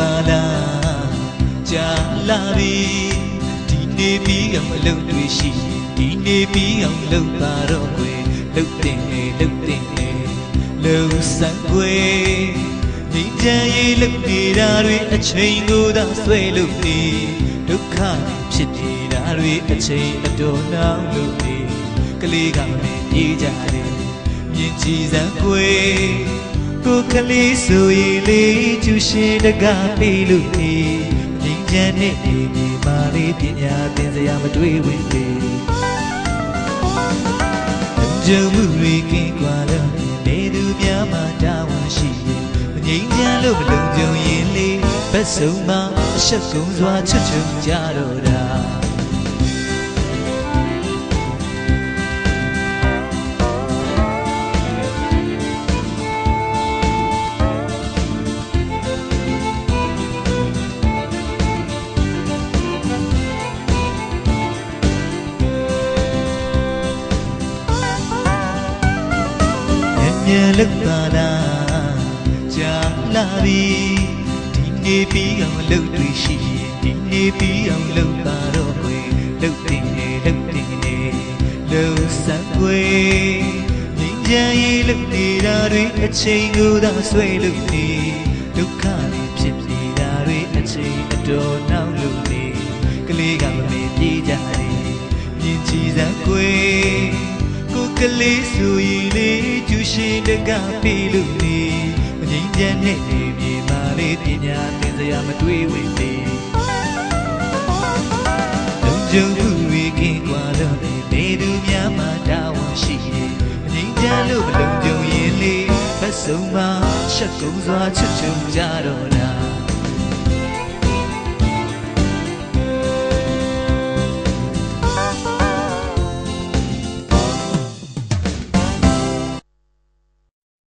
လောက်ပါလားကြာလာပြီဒီနေ့ပြီးအောင်အလုပ်တွေရှိဒီနေ့ပြီးအောင်လုပ်ပါတော့ကွယ်လုပ်တင်နေလုပ်တင်နေလုံဆန်းကွယ်ဒီကြံရေးလုပ်နေတာတွေအချိန်ကိုသာဆွဲလို့နေဒုက္ခဖြစ်နေတာတွေအချိန်အတော်နှောင်းလို့နေကလေးကမပြေးကြတယ်မြင်ကြည်စမ်းကွယ်ကိုကလေးဆိုရင်လေးကျူ ရှင်တကားပေးလို့နေငင်းချမ်းနဲ့ဒီဒီမာလေးပညာသင်စရာမတွေးဝင်သေးကြုံမှုတွေကင်းကွာတော့နေသူများမှတာဝန်ရှိရင်မငြိမ်းချမ်းလို့မလုံခြုံရင်လေဘက်ဆုံးမှာအဆက်ကုံစွာချွတ်ချုံကြတော့တာ ညံ့ညံ့လောက်ပါလားကြာလာပြီဒီနေ့ပြီးအောင်အလုပ်တွေရှိရင်ဒီနေ့ပြီးအောင်လုပ်ပါတော့ကွယ်လုပ်တင်နေလုပ်တင်နေလုံစံကွယ်ငင်းချမ်းရေးလုပ်နေတာတွေအချိန်ကိုသာဆွဲလို့နေဒုက္ခတွေဖြစ်နေတာတွေအချိန်အတော်နောက်လို့နေကလေးကမမေ့ပြေးကြတယ်မြင်ကြည်စံကွယ် ကိုကလေးဆိုရင်လေကျူရှင်တကပေးလို့နေမငိမ့်ချမ်းနဲ့နေမြေမာလေးပညာသင်စရာမတွေးဝင်သေးလုံခြုံမှုတွေကင်းကွာတော့နေသူများမှတာဝန်ရှိရင်မငိမ့်ချမ်းလို့မလုံခြုံရင်လေဘက်ဆုံးမှာချက်ကုံစွာချွတ်ချုံကြတော့တာ